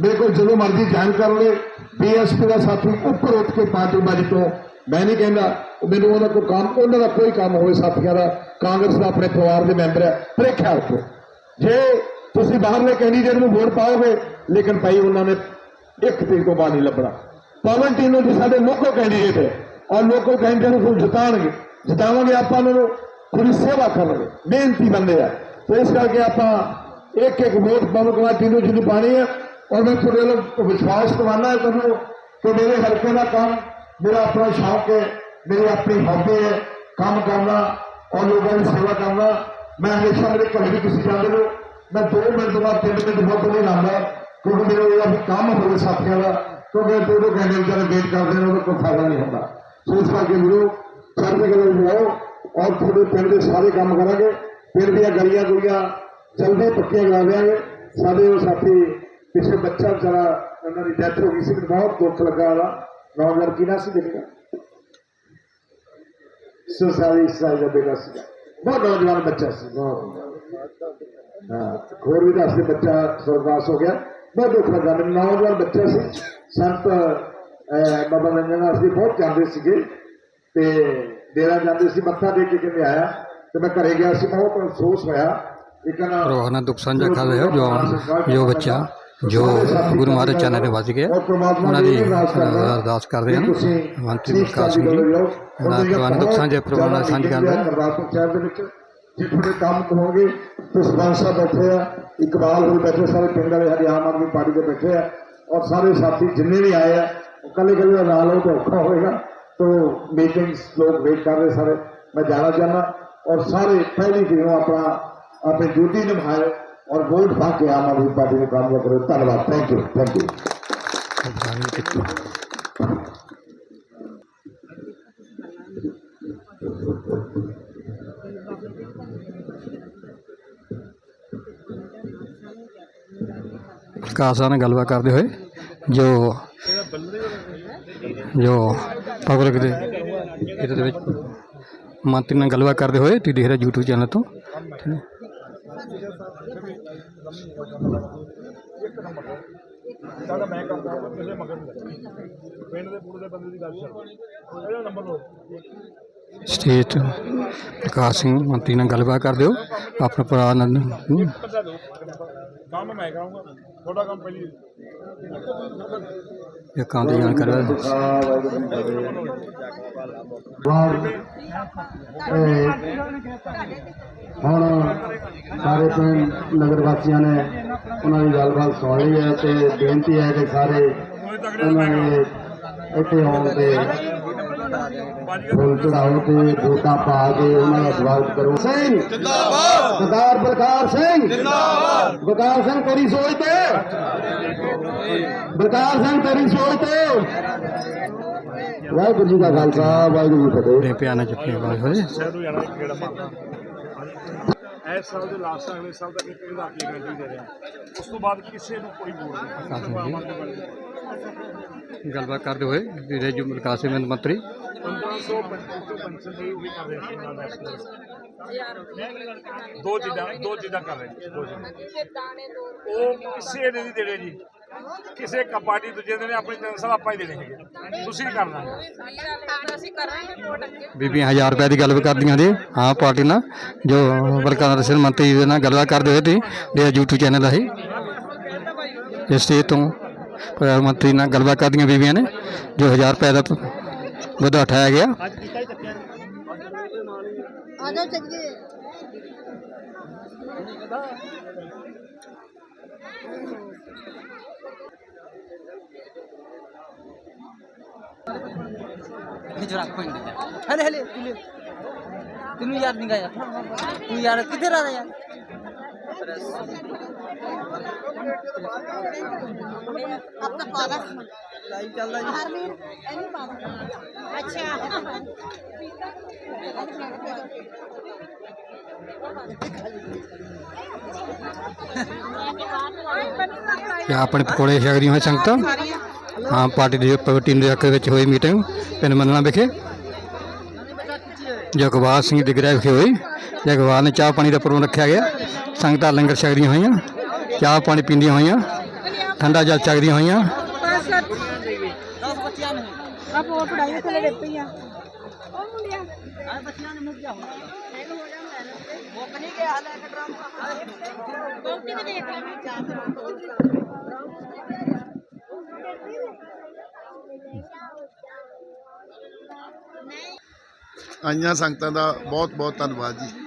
ਮੇਰੇ ਕੋਲ ਜਦੋਂ ਮਰਜ਼ੀ ਜੁਆਇਨ ਕਰ ਲਵੇ। ਬੀਐਸਪੀ ਦਾ ਸਾਥੀ ਉੱਪਰ ਉੱਠ ਕੇ ਪਾਰਟੀ ਤੋਂ ਮੈਂ ਨਹੀਂ ਕਹਿੰਦਾ, ਮੈਨੂੰ ਉਹਦਾ ਕੋਈ ਕੰਮ, ਉਹਨਾਂ ਦਾ ਕੋਈ ਕੰਮ ਹੋਵੇ ਸਾਥੀਆਂ ਦਾ। ਕਾਂਗਰਸ ਦਾ ਆਪਣੇ ਪਰਿਵਾਰ ਦੇ ਮੈਂਬਰ ਹੈ ਪ੍ਰੀਖਿਆ ਉੱਤੇ ਜੇ ਤੁਸੀਂ ਬਾਹਰਲੇ ਕੈਂਡੀਡੇਟ ਨੂੰ ਵੋਟ ਪਾਓਗੇ, ਲੇਕਿਨ ਭਾਈ ਉਹਨਾਂ ਨੇ ਇੱਕ ਤਰੀਕ ਤੋਂ ਬਾਅਦ ਨਹੀਂ ਲੱਭਣਾ। ਪਵਨ ਟੀਨੋ ਜੀ ਸਾਡੇ ਲੋਕਲ ਕੈਂਡੀਡੇਟ ਹੈ। ਔਰ ਲੋਕਲ ਕੈਂਡੀਡੇਟ ਨੂੰ ਫਿਰ ਜਿਤਾਣਗੇ ਜਿਤਾਵਾਂਗੇ ਆਪਾਂ ਉਹਨਾਂ ਨੂੰ, ਪੂਰੀ ਸੇਵਾ ਕਰਾਂਗੇ ਮਿਹਨਤੀ ਬੰਦੇ ਆ। ਤੇ ਇਸ ਕਰਕੇ ਆਪਾਂ ਇੱਕ ਇੱਕ ਵੋਟ ਪਵਨ ਕੁਮਾਰ ਟੀਨੋ ਜੀ ਨੂੰ ਪਾਣੀ ਹੈ ਔਰ ਮੈਂ ਤੁਹਾਡੇ ਵੱਲੋਂ ਵਿਸ਼ਵਾਸ ਦਿਵਾਨਾ ਹੈ ਤੁਹਾਨੂੰ ਕਿ ਮੇਰੇ ਹਲਕੇ ਦਾ ਕੰਮ ਮੇਰਾ ਆਪਣਾ ਸ਼ੌਕ ਹੈ, ਮੇਰੀ ਆਪਣੀ ਹੌਬੀ ਹੈ, ਕੰਮ ਕਰਨਾ ਔਰ ਲੋਕਾਂ ਦੀ ਸੇਵਾ ਕਰਨਾ। ਮੈਂ ਹਮੇਸ਼ਾ ਮੇਰੇ ਘਰ ਵੀ ਤੁਸੀਂ ਜਾਂਦੇ ਹੋ ਮੈਂ 2 ਮਿੰਟ ਤੋਂ ਬਾਅਦ 3 ਮਿੰਟ ਬਹੁਤ ਨਹੀਂ ਲਾਉਂਦਾ ਕਿਉਂਕਿ ਮੇਰੇ ਇਹ ਵੀ ਕੰਮ ਹੋਵੇ ਸਾਥੀਆਂ ਦਾ। ਕਿਉਂਕਿ ਦੋ ਦੋ ਘੰਟੇ ਵਿਚਾਰੇ ਵੇਟ ਕਰਦੇ ਨੇ, ਉਹਦਾ ਕੋਈ ਫਾਇਦਾ ਨਹੀਂ ਹੁੰਦਾ। ਸੋ ਇਸ ਕਰਕੇ ਵੀਰੋ ਚੜ੍ਹਦੀ ਕਲਾ ਵਿੱਚ ਆਓ ਔਰ ਤੁਹਾਡੇ ਪਿੰਡ ਦੇ ਸਾਰੇ ਕੰਮ ਕਰਾਂਗੇ। ਪਿੰਡ ਦੀਆਂ ਗਲੀਆਂ ਗੁਲੀਆਂ ਜਲਦੀ ਪੱਕੀਆਂ ਕਰਾ ਦਿਆਂਗੇ ਸਾਡੇ ਉਹ ਸਾਥੀ ਪਿਛਲੇ ਬੱਚਾ ਵਿਚਾਰਾ ਉਹਨਾਂ ਦੀ ਡੈਥ ਹੋ ਗਈ ਸੀ ਮੈਨੂੰ ਬਹੁਤ ਦੁੱਖ ਲੱਗਾ ਉਹਦਾ। ਨੌਜਵਾਨ ਕੀ ਨਾ ਸੀ ਦੇਖਿਆ ਸਰਸਾਰੀ ਸਾਈ ਦਾ ਬੇਟਾ ਸੀ ਬਹੁਤ ਨੌਜਵਾਨ ਬੱਚਾ ਸੀ। ਬਹੁਤ ਹਾਂ ਹੋਰ ਵੀ ਦੱਸਦੇ ਬੱਚਾ ਸਰਦਾਸ ਹੋ ਗਿਆ। ਬਹੁਤ ਦੁੱਖ ਲੱਗਾ। ਮੈਨੂੰ ਨੌਜਵਾਨ ਬੱਚਾ ਸੀ। ਸੰਤ ਅਹ, ਬਾਬਾ ਰੰਜਨ ਅਸੀਂ ਬਹੁਤ ਜਾਂਦੇ ਸੀਗੇ। ਤੇ ਡੇਰਾ ਜਾਂਦੇ ਸੀ ਮੱਥਾ ਟੇਕ ਕੇ ਕਿਵੇਂ ਆਇਆ। ਤੇ ਮੈਂ ਘਰੇ ਗਿਆ ਸੀ ਬਹੁਤ ਅਫਸੋਸ ਹੋਇਆ। ਲੇਕਿਨ ਪਰਿਵਾਰ ਨਾਲ ਦੁੱਖ ਸਾਂਝਾ ਕਰ ਰਹੇ ਹੋ ਜੋ ਜੋ ਬੱਚਾ ਜੋ ਗੁਰੂ ਮਹਾਰਾਜ ਚਰਨ ਦੇ ਵੱਜ ਗਿਆ ਉਹਨਾਂ ਦੀ ਅਰਦਾਸ ਕਰਦੇ ਹਨ ਮੰਤਰੀ ਪ੍ਰਕਾਸ਼ ਸਿੰਘ ਜੀ ਉਹਨਾਂ ਦਾ ਪਰਿਵਾਰ ਨਾਲ ਦੁੱਖ ਸਾਂਝੇ ਪਰਿਵਾਰ ਨਾਲ ਸਾਂਝ ਕਰਦੇ ਹਨ। ਗੁਰਦਾਸਪੁਰ ਸ਼ਹਿਰ ਦੇ ਵਿੱਚ ਜੇ ਤੁਹਾਡੇ ਕੰਮ ਹੋਣਗੇ ਤੇ ਸਰਪੰਚ ਸਾਹਿਬ ਬੈਠੇ ਆ ਇਕਬਾਲ ਹੋਈ ਬੈਠੇ ਸਾਰੇ ਪਿੰਡ ਵਾਲੇ ਸਾਡੇ ਆਮ ਆਦਮੀ ਪਾਰਟੀ ਦੇ ਬੈਠੇ ਆ ਔਰ ਸਾਰੇ ਸਾਥੀ ਜਿੰਨੇ ਵੀ ਆਏ ਆ ਉਹ ਕੱਲੇ ਕੱਲੇ ਦਾ ਨਾਲ ਹੋ ਤਾਂ ਔਖਾ ਹੋਏਗਾ ਤੋ ਮੀਟਿੰਗਸ ਲੋਕ ਵੇਟ ਕਰ ਰਹੇ ਸਾਰੇ ਮੈਂ ਜਾਣਾ ਚਾਹੁੰਦਾ ਔਰ ਸਾਰੇ ਪਹਿਲੀ ਦਿਨੋਂ ਆਪਣਾ ਆਪਣੀ ਡਿਊਟੀ ਨਿਭਾਏ ਔਰ ਵੋਟ ਪਾ ਕੇ ਆਮ ਆਦਮੀ ਪਾਰਟੀ ਨੂੰ ਕਾਮਯਾਬ ਕਰੋ ਧੰਨਵਾਦ ਥੈਂਕ ਯੂ ਥੈਂਕ ਯੂ ਵਿਕਾਸ ਨਾਲ ਗੱਲਬਾਤ ਕਰਦੇ ਹੋਏ ਜੋ ਜੋ ਪਬਲਿਕ ਦੇ ਇਹਦੇ ਵਿੱਚ ਮੰਤਰੀ ਨਾਲ ਗੱਲਬਾਤ ਕਰਦੇ ਹੋਏ ਤੁਸੀਂ ਦੇਖ ਰਹੇ YouTube ਚੈਨਲ ਤੋਂ ਠੀਕ ਹੈ। ਸਾਡਾ ਮੈਂ ਕਰਦਾ ਕਿਸੇ ਮਗਰ ਨਹੀਂ ਪਿੰਡ ਦੇ ਪੂਰੇ ਦੇ ਬੰਦੇ ਦੀ ਗੱਲ ਛੱਡ ਇਹਦਾ ਨੰਬਰ ਲਓ ਸਟੇਜ ਤੋਂ ਵਿਕਾਸ ਸਿੰਘ ਮੰਤਰੀ ਨਾਲ ਗੱਲਬਾਤ ਕਰਦੇ ਹੋ ਆਪਣਾ ਨਾਲ। ਹਮ, ਪਤਾ ਦਿਓ ਕੰਮ ਮੈਂ ਕਰਾਂਗਾ ਤੁਹਾਡਾ ਕੰਮ ਪਹਿਲੀ ਇਹ ਕੰਮ ਦੀ ਜਾਣਕਾਰੀ। ਹੁਣ ਸਾਰੇ ਪਿੰਡ ਨਗਰ ਵਾਸੀਆਂ ਨੇ ਉਹਨਾਂ ਦੀ ਗੱਲਬਾਤ ਸੁਣ ਲਈ ਹੈ ਤੇ ਬੇਨਤੀ ਹੈ ਕਿ ਸਾਰੇ ਉਹਨਾਂ ਨੇ ਇੱਥੇ ਆਉਣ ਤੇ ਫੁੱਲ ਚੜਾਓ ਤੇ ਵੋਟਾਂ ਪਾ ਕੇ ਉਹਨਾਂ ਦਾ ਸਵਾਗਤ ਕਰੋ। ਸਿੰਘ ਜਿੰਦਾਬਾਦ! ਸਰਦਾਰ ਬਲਕਾਰ ਸਿੰਘ। ਜਿੰਦਾਬਾਦ। ਬਲਕਾਰ ਸਿੰਘ ਤੇਰੀ ਸੋਚ ਤੇ। ਬਲਕਾਰ ਸਿੰਘ ਤੇਰੀ ਸੋਚ ਤੇ। ਵਾਹਿਗੁਰੂ ਜੀ ਦਾ ਖਾਲਸਾ ਵਾਹਿਗੁਰੂ ਜੀ ਫਤਿਹ। ਪਿਆਰ ਨਾਲ ਜੱਫੀ ਪਾਏ ਹੋਏ। ਇਸ ਸਾਲ ਦੇ ਲਾਸਟ ਅਗਲੇ ਸਾਲ ਤੱਕ ਇੱਕ ਆਪਣੀ ਗਰੰਟੀ ਦੇ ਰਿਹਾ। ਉਸ ਤੋਂ ਬਾਅਦ ਕਿਸੇ ਨੂੰ ਕੋਈ ਵੋਟ ਨਹੀਂ। ਗੱਲਬਾਤ ਕਰਦੇ ਹੋਏ ਵੀਰੇ ਜੋ ਵਿਕਾਸ ਸਿੰਘ ਮੰਤਰੀ। 1500 2500 ਪੈਨਸ਼ਨ ਦੀ ਵੀ ਕਰ ਰਹੇ national। ਦੋ ਚੀਜ਼ਾਂ ਦੋ ਚੀਜ਼ਾਂ ਕਰ ਰਹੇ ਨੇ, ਦੋ ਚੀਜ਼ਾਂ। ਉਹ ਕਿਸੇ ਨੇ ਨਹੀਂ ਦੇਣੇ ਜੀ। ਕਿਸੇ ਕ ਦੂਜੇ ਦੇ ਨੇ ਆਪਣੀ ਤਿੰਨ ਆਪਾਂ ਹੀ ਦੇਣੇ ਹੈਗੇ। ਤੁਸੀਂ ਕਰਨਾ? ਬੀਬੀਆਂ 1000 ਰੁਪਏ ਦੀ ਗੱਲ ਕਰਦੀਆਂ ਜੀ। ਹਾਂ ਪਾਰਟੀ ਨਾਲ। ਜੋ ਵਰਕਰ ਸਿੰਘ ਮੰਤਰੀ ਦੇ ਨਾਲ ਗੱਲਬਾਤ ਕਰਦੇ ਹੋਏ ਤੁਸੀਂ ਦੇ YouTube ਚੈਨਲ ਹੈ ਇਸ ਸਟੇਜ ਤੋਂ ਪ੍ਰਧਾਨ ਮੰਤਰੀ ਨਾਲ ਗੱਲਬਾਤ ਕਰਦੀਆਂ ਬੀਬੀਆਂ ਨੇ ਜੋ 1000 ਰੁਪਏ ਦਾ ਵਧਾ ਉਠਾਇਆ ਗਿਆ। ਆ ਜਾਓ ਚੱਲੀਏ ਜਰਾ ਕੋਈ ਨਹੀਂ ਹਲੇ ਹਲੇ ਤੂੰ ਲੈ। ਤੈਨੂੰ ਯਾਦ ਨਹੀਂ ਗਿਆ ਤੂੰ ਯਾਰ ਕਿੱਧਰ ਆ ਰਿਹਾ ਯਾਰ ਅਬ ਤਾਂ ਪਾ ਲਾ ਲਾਈਵ ਚੱਲਦਾ ਜੀ। ਹਰਮੀਨ ਇਹਨੂੰ ਪਾ ਅੱਛਾ। ਜਾਂ ਆਪਣੇ ਪਕੌੜੇ ਛਕ ਰਹੀਆਂ ਹੋਏ ਸੰਗਤਾਂ? ਹਾਂ ਪਾਰਟੀ ਦੀ ਟੀਮ ਦੇ ਹੱਕ ਵਿੱਚ ਹੋਈ ਮੀਟਿੰਗ ਪਿੰਡ ਮੰਨਣਾ ਵਿਖੇ। ਜੋ ਇਕਬਾਲ ਸਿੰਘ ਦੀ ਗ੍ਰਹਿ ਵਿਖੇ ਹੋਈ। ਜਗਵਾਲ ਨੇ ਚਾਹ ਪਾਣੀ ਦਾ ਪ੍ਰਬੰਧ ਰੱਖਿਆ ਗਿਆ। ਸੰਗਤਾਂ ਲੰਗਰ ਛਕਦੀਆਂ ਹੋਈਆਂ, ਚਾਹ ਪਾਣੀ ਪੀਂਦੀਆਂ ਹੋਈਆਂ, ਠੰਡਾ ਜਲ ਛਕਦੀਆਂ ਹੋਈਆਂ। ਆਪ ਉਹ ਪੜਾਈ ਥੱਲੇ ਡੇ ਪਈਆਂ ਉਹ ਮੁੰਡਿਆ ਆ ਬੱਚਿਆਂ ਨੇ ਮੁੱਕ ਗਿਆ ਫੇਲ ਹੋ ਗਿਆ ਮੈਂ ਮੁੱਕ ਨਹੀਂ ਗਿਆ ਹਾਲੇ ਇੱਕ ਡਰਾਮ ਬਹੁਤੀ ਵੀ ਦੇਖਿਆ ਮੈਂ ਚਾਹ ਆਈਆਂ ਸੰਗਤਾਂ ਦਾ ਬਹੁਤ ਬਹੁਤ ਧੰਨਵਾਦ ਜੀ।